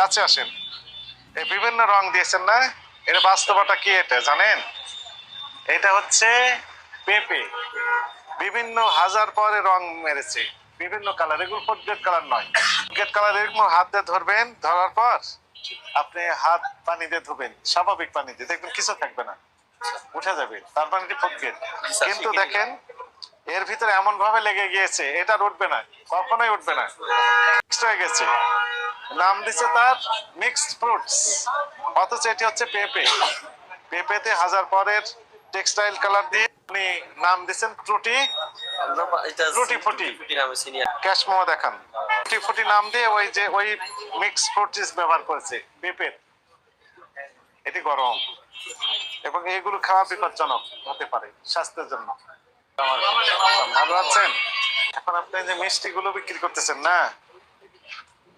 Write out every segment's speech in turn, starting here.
কাছে আসেন। এই বিভিন্ন রং দিয়েছেন না? এর বাস্তবতা কি এটা, জানেন? এটা হচ্ছে পেঁপে। বিভিন্ন হাজার পরে রং মেরেছে। বিভিন্ন কালার। এগুলো প্রত্যেক কালার নয়। গেট কালার এরকম হাত দিয়ে ধরবেন, ধরার পর আপনি হাত পানি দিয়ে ধুবেন। স্বাভাবিক পানি দিয়ে। দেখবেন কিছু থাকবে না। উঠে যাবে। তার পানিটি ফুটবে কিন্তু দেখেন, এর ভিতরে এমন ভাবে লেগে গিয়েছে, এটা উঠবে না। কখনোই উঠবে না। হয়ে গেছে। নাম দিচ্ছে তার মিক্সড ফ্রুটস অথচ এটি হচ্ছে পেঁপে। পেঁপেতে হাজার পরের টেক্সটাইল কালার দিয়ে উনি নাম দিচ্ছেন ত্রুটি ত্রুটি ফুটি। দেখান। ত্রুটি ফুটি নাম দিয়ে ওই যে ওই মিক্স ফ্রুটিস ব্যবহার করেছে পেঁপের। এটি গরম। এবং এগুলো খাওয়া বিপজ্জনক হতে পারে স্বাস্থ্যের জন্য। ভালো আছেন? এখন আপনি যে মিষ্টি গুলো বিক্রি করতেছেন, না?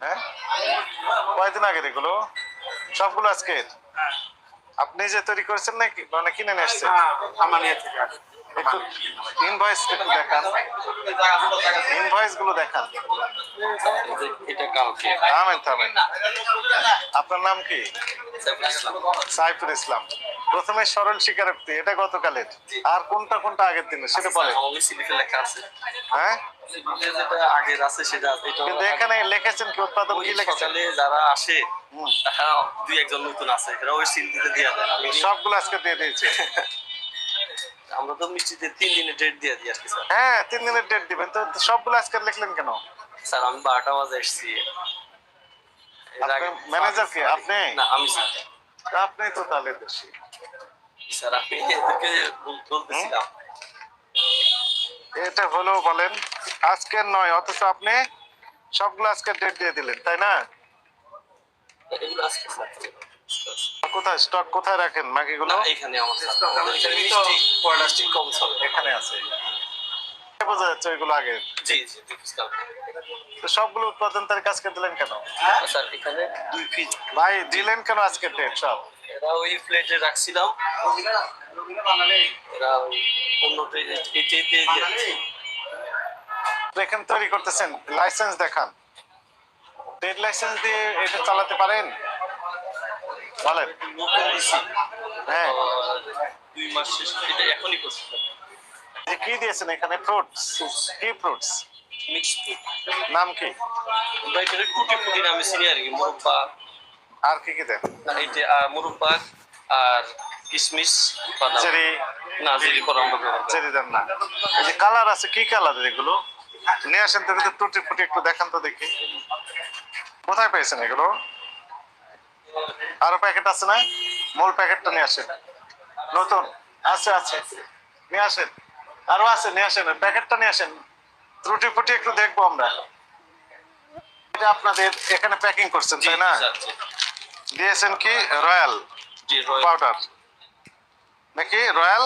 হ্যাঁ? কয়দিন আগের এগুলো? সবগুলো আজকের? আপনি যে তৈরি করেছেন নাকি? মানে কিনে নিয়ে থেকে একটু ইনভয়েস একটু দেখান। ইনভয়েসগুলো দেখান। এটা- এটা কালকে। থামেন থামেন। আপনার নাম কি? সাইফুল ইসলাম। প্রথমে সরল স্বীকারোক্তি এটা গতকালের। আর কোনটা কোনটা আগের দিনের সেটা লেখা আছে। হ্যাঁ? আগের আছে সেটা কিন্তু এখানে লিখেছেন কি উৎপাদন কি লিখেছেন? যারা আসে দুই একজন নতুন আছে এরা ওই সিল দিতে দিয়ে সবগুলো আজকে দিয়ে দিয়েছে। আমরা তো মিষ্টিতে তিন দিনের ডেট দিয়ে দিই আর কি স্যার। হ্যাঁ তিন দিনের ডেট দিবেন। তো সবগুলো আজকে লিখলেন কেন? স্যার আমি বারোটা বাজে এসেছি। ম্যানেজার কে? আপনি? না আমি স্যার। আপনি তো তাহলে দোষী স্যার আমি এদেরকে বলতেছিলাম এটা হলো বলেন আজকের নয় অথচ আপনি সবগুলো আজকে ডেট দিয়ে দিলেন তাই না? কোথায় স্টক কোথায় রাখেন এখানে এখানে আছে। বোঝা যাচ্ছে ওইগুলো আগে। জি জি তো সবগুলো উৎপাদন তারিখ আজকে দিলেন কেন? স্যার এখানে দুই পিস ভাই দিলেন কেন আজকে ডেট সব? এরা ওই প্লেটে রাখছিলাম। এরা অন্য এখানে তৈরি করতেছেন লাইসেন্স দেখান। ট্রেড লাইসেন্স দিয়ে এটা চালাতে পারেন? বলেন। হ্যাঁ। দুই মাস শেষ এটা এখনই করছি। কি দিয়েছেন এখানে? ফ্রুটস কি ফ্রুটস মিক্স ফুড নাম কি? টুটি ফুটি নামে চিনি আর কি মুরব্বা। আর কি কি দেন? এটা মুরব্বা আর কিশমিশ বাদাম। চেরি না জিরি আমরা করি। চেরি দেন না। এই যে কালার আছে কি কালার এগুলো? নিয়ে আসেন তো কিন্তু টুটি ফুটি একটু দেখান তো দেখি। কোথায় পেয়েছেন এগুলো? আরও প্যাকেট আছে না? মূল প্যাকেটটা নিয়ে আসেন। নতুন? আছে আছে। নিয়ে আসেন। আরও আছে নিয়ে আসেন। প্যাকেটটা নিয়ে আসেন। ত্রুটি ফুটি একটু দেখব আমরা। এটা আপনাদের এখানে প্যাকিং করছেন তাই না। দিয়েছেন কি রয়্যাল পাউডার নাকি রয়্যাল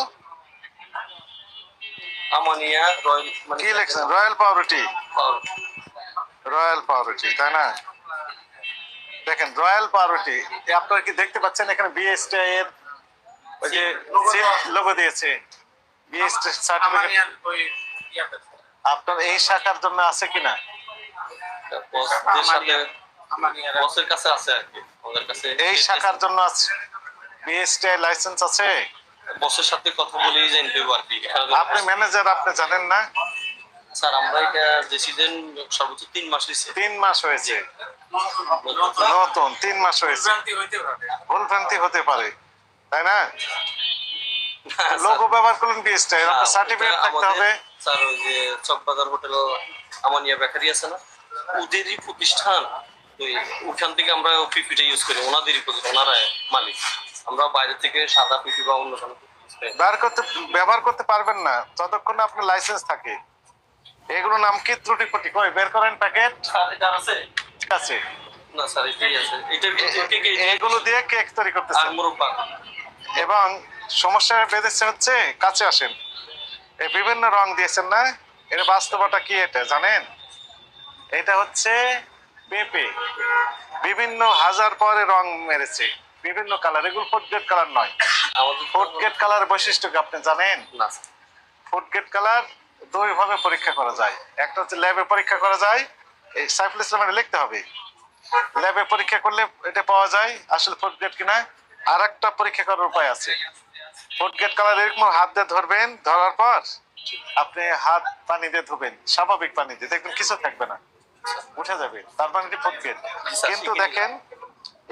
আমানিয়া রয়্যাল মানে কি লিখছেন? রয়্যাল পাউরুটি রয়্যাল পাউরুটি তাই না? দেখেন রয়্যাল পাউরুটি আপনারা কি দেখতে পাচ্ছেন এখানে বিএসটি এর ওই যে লোগো দিয়েছে। BST certificate. আপনার এই শাখার জন্য আছে কিনা? বসের কাছে আছে আর কি। কাছে এই শাখার জন্য আছে বিএসটি লাইসেন্স আছে? বসের সাথে কথা বলেই জানতে পারব আপনি ম্যানেজার আপনি জানেন না? স্যার আমরা এটা যে সিজন সর্বোচ্চ তিন মাস হয়েছে। তিন মাস হয়েছে। নতুন- তিন মাস হয়েছে। ভ্রান্তি ভুলভ্রান্তি হতে পারে তাই না? লোগো ব্যবহার করলেন বিএসটি আপনার সার্টিফিকেট থাকতে হবে। স্যার ওই যে চকবাজার হোটেল আমানিয়া বেকারি আছে না? ওদেরই প্রতিষ্ঠান। ওখান থেকে আমরা পিপিটা ইউজ করি ওনাদেরই ওনারা মালিক। আমরা বাইরে থেকে সাদা পিপি বা অন্য কোনো। ব্যবহার করতে ব্যবহার করতে পারবেন না যতক্ষণ না আপনার লাইসেন্স থাকে। এগুলো নাম কি ত্রুটি ফুটি কই বের করেন প্যাকেট স্যার আছে। ঠিক আছে। না স্যার এটাই আছে। এটা এগুলো দিয়ে কেক তৈরি আর করতেছেন মুরব্বা। এবং সমস্যা বেঁধেছে হচ্ছে কাছে আসেন। এই বিভিন্ন রং দিয়েছেন না? এর বাস্তবতা কি এটা জানেন? এটা হচ্ছে পেঁপে বিভিন্ন হাজার পরে রং মেরেছে। বিভিন্ন কালার এগুলো ফুড গ্রেড কালার নয়। ফুড গ্রেড কালার বৈশিষ্ট্য কি আপনি জানেন? না। ফুড গ্রেড কালার দুই ভাবে পরীক্ষা করা যায়। একটা হচ্ছে ল্যাবে পরীক্ষা করা যায় এই সাইফুল ইসলামের লিখতে হবে। ল্যাবে পরীক্ষা করলে এটা পাওয়া যায় আসলে ফোর্থ গ্রেড কিনা। আর একটা পরীক্ষা করার উপায় আছে। ফোর্থ গ্রেড কালার এরকম হাত দিয়ে ধরবেন ধরার পর আপনি হাত পানি দিয়ে ধুবেন স্বাভাবিক পানি দিয়ে। দেখবেন কিছু থাকবে না। উঠে যাবে তার মানে এটি ফোর্থ কিন্তু দেখেন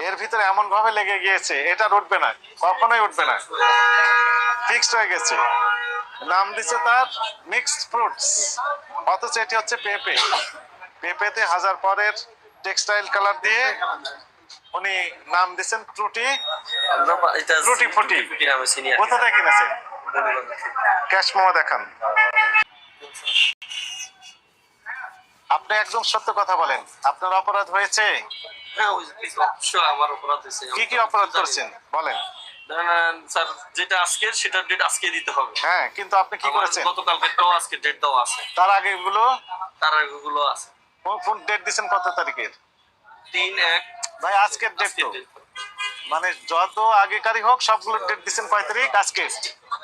এর ভিতরে এমন ভাবে লেগে গিয়েছে এটা উঠবে না কখনোই উঠবে না। ফিক্সড হয়ে গেছে। নাম দিছে তার মিক্সড ফ্রুটস অথচ এটি হচ্ছে পেঁপে। পেঁপেতে হাজার পরের টেক্সটাইল কালার দিয়ে উনি নাম দিছেন ত্রুটি এটা ত্রুটি ফুটি। কোথা থেকে কিনেছেন? ক্যাশ দেখান। আপনি একদম সত্য কথা বলেন। আপনার অপরাধ হয়েছে? হ্যাঁ ওই অবশ্যই আমার অপরাধ হয়েছে। কি কি অপরাধ করছেন? বলেন। স্যার যেটা আজকের সেটা ডেট আজকে দিতে হবে। হ্যাঁ কিন্তু আপনি কি আমার করেছেন? গতকালকেরটাও আজকে ডেট দেওয়া আছে। তার আগে এগুলো তার আগেগুলো আছে। কোন- কোন ডেট দিছেন কত তারিখের? তিন এক। ভাই আজকের ডেট তো। মানে যত আগেকারই হোক সবগুলো ডেট দিচ্ছেন কয় তারিখ? আজকে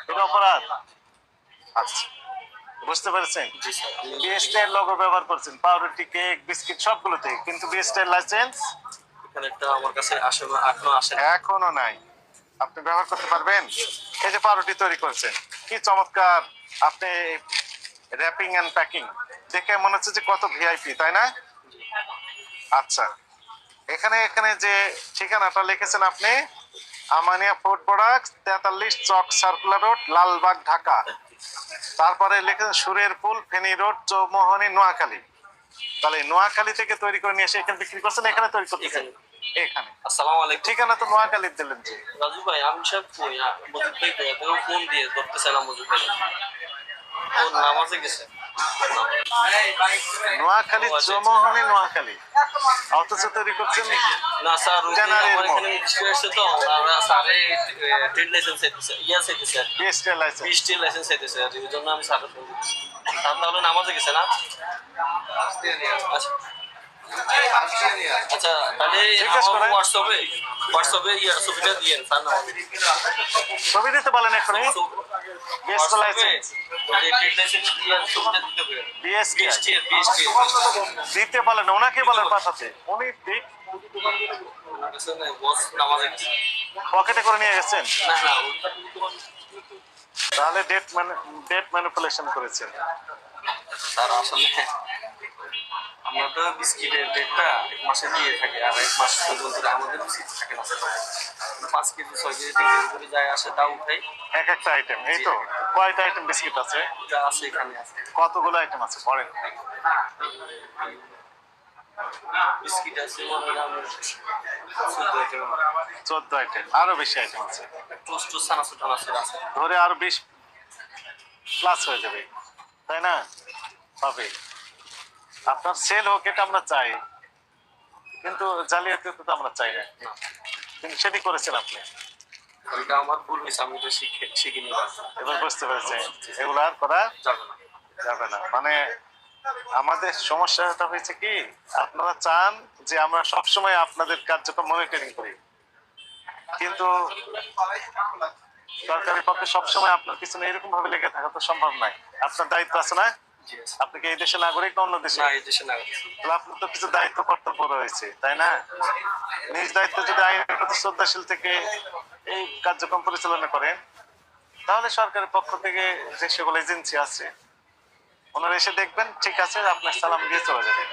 এটা অপরাধ। আচ্ছা। বুঝতে পেরেছেন? বিএসটি এর লোগো ব্যবহার করছেন পাউরুটি কেক বিস্কিট সবগুলোতে কিন্তু বিএসটি এর লাইসেন্স এখানে একটা আমার কাছে আসে না এখনও আসে এখনও নাই। আপনি ব্যবহার করতে পারবেন? এই যে পাউরুটি তৈরি করছেন কি চমৎকার! আপনি র্যাপিং এন্ড প্যাকিং দেখে মনে হচ্ছে যে কত ভিআইপি তাই না? আচ্ছা। এখানে এখানে যে ঠিকানাটা লিখেছেন আপনি আমানিয়া ফুড প্রোডাক্ট তেতাল্লিশ চক সার্কুলার রোড লালবাগ ঢাকা। তারপরে লিখেছেন সুরের পুল ফেনী রোড চৌমোহনী নোয়াখালী। তাহলে নোয়াখালী থেকে তৈরি করে নিয়ে এসে এখানে বিক্রি করছেন এখানে তৈরি করতেছেন? এখানে। আসসালামু আলাইকুম। ঠিকানা তো নোয়াখালীর দিলেন যে। রাজু ভাই আমি সব কই আ, মজিদ ভাই ফোন দিয়ে ধরতেছে না মজিদ ভাই। ও নামাজে গেছে। নোয়াখালী চমহনে নোয়াখালী। অথচ তৈরি করছেন না স্যার তো আমরা স্যারে ট্রেড লাইসেন্স চাইতেছে ইয়া চাইতেছে আর বিএসটি লাইসেন্স। বিএসটি লাইসেন্স চাইতেছে আর এই জন্য আমি স্যার তাহলে নামাজে গেছে না? আচ্ছা। আচ্ছা তাহলে হোয়াটসঅ্যাপে হোয়াটসঅ্যাপে ছবিটা দিয়েন স্যার ছবি দিতে দিতে ওনাকে বলেন পাঠাতে। উনি পকেটে করে নিয়ে গেছেন? তাহলে ডেট মানে ডেট ম্যানিপুলেশন করেছেন। স্যার আসলে আমরা তো বিস্কিটের ডেটটা এক মাসে দিয়ে থাকি আর এক মাস পর্যন্ত আমাদের বিস্কিট থাকে না। পাঁচ কেজি ছয় কেজি তিন কেজি করে যায় আসে তা উঠাই। এক একটা আইটেম এই তো কয়টা আইটেম বিস্কিট আছে। যা আছে এখানে আছে। কতগুলো আইটেম আছে পড়েন বিস্কিট আছে চোদ্দ আইটেম আরও বেশি আইটেম আছে। টোস্ট সানাসু টানাসুর আছে। ধরে আরও বিশ প্লাস হয়ে যাবে তাই না? হবে আপনার সেল হোক এটা আমরা চাই। কিন্তু জালিয়াতি তো আমরা চাই না। সেটি করেছেন আপনি। এটা আমার ভুল হয়েছে আমি এটা শিখে শিখে এবার বুঝতে পেরেছেন এগুলো আর করা যাবে না। যাবে না। মানে আমাদের সমস্যাটা হয়েছে কি আপনারা চান যে আমরা সবসময় আপনাদের কার্যক্রম মনিটরিং করি। কিন্তু সরকারি পক্ষে সবসময় আপনার পিছনে এরকম ভাবে লেগে থাকা তো সম্ভব নয়। আপনার দায়িত্ব আছে না। আপনি কি এই দেশের নাগরিক না অন্য দেশে? এই দেশে না তাহলে আপনার তো কিছু দায়িত্ব কর্তব্য রয়েছে তাই না? নিজ দায়িত্ব যদি আইনের প্রতি শ্রদ্ধাশীল থেকে এই কার্যক্রম পরিচালনা করেন তাহলে সরকারের পক্ষ থেকে যে সকল এজেন্সি আছে ওনারা এসে দেখবেন ঠিক আছে আপনার সালাম দিয়ে চলে যাবে।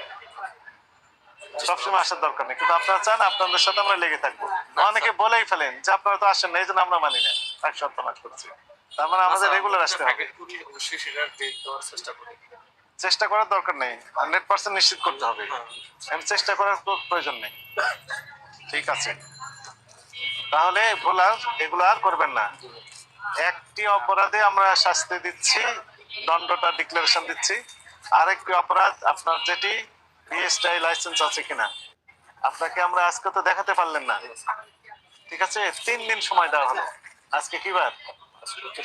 সবসময় আসার দরকার নেই কিন্তু আপনারা চান আপনাদের সাথে আমরা লেগে থাকব। অনেকে বলেই ফেলেন যে আপনারা তো আসেন না এই জন্য আমরা মানি না। এক সপ্তাহ করছি। তার মানে আমাদের রেগুলার আসতে হবে। অবশ্যই সেটা ডেট দেওয়ার চেষ্টা করি। চেষ্টা করার দরকার নেই হান্ড্রেড পার্সেন্ট নিশ্চিত করতে হবে। হ্যাঁ। চেষ্টা করার প্রয়োজন নেই। ঠিক আছে। তাহলে ভুল আর এগুলো আর করবেন না। একটি অপরাধে আমরা শাস্তি দিচ্ছি দণ্ডটা ডিক্লারেশন দিচ্ছি। আরেকটি অপরাধ আপনার যেটি বিএসটাই লাইসেন্স আছে কিনা। আপনাকে আমরা আজকে তো দেখাতে পারলেন না। ঠিক আছে? তিন দিন সময় দেওয়া হলো। আজকে কি বার?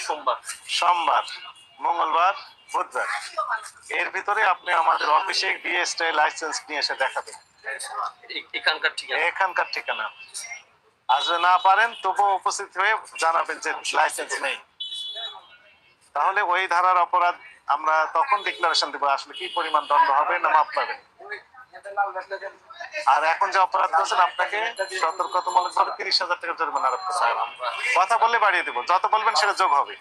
সোমবার সোমবার মঙ্গলবার বুধবার। এর ভিতরে আপনি আমাদের অফিসে বিএসটাই লাইসেন্স নিয়ে এসে দেখাবেন। এখানকার ঠিকানা? এখানকার ঠিকানা। আজ না পারেন তবুও উপস্থিত হয়ে জানাবেন যে লাইসেন্স নেই। তাহলে ওই ধারার অপরাধ আমরা তখন ডিক্লারেশন দেবো আসলে কি পরিমাণ দণ্ড হবে না মাপ পাবেন। আর এখন যে অপরাধ করছেন আপনাকে সতর্কতামূলক ভাবে তিরিশ হাজার টাকা জরিমানা কথা বললে বাড়িয়ে দেবো। যত বলবেন সেটা যোগ হবে।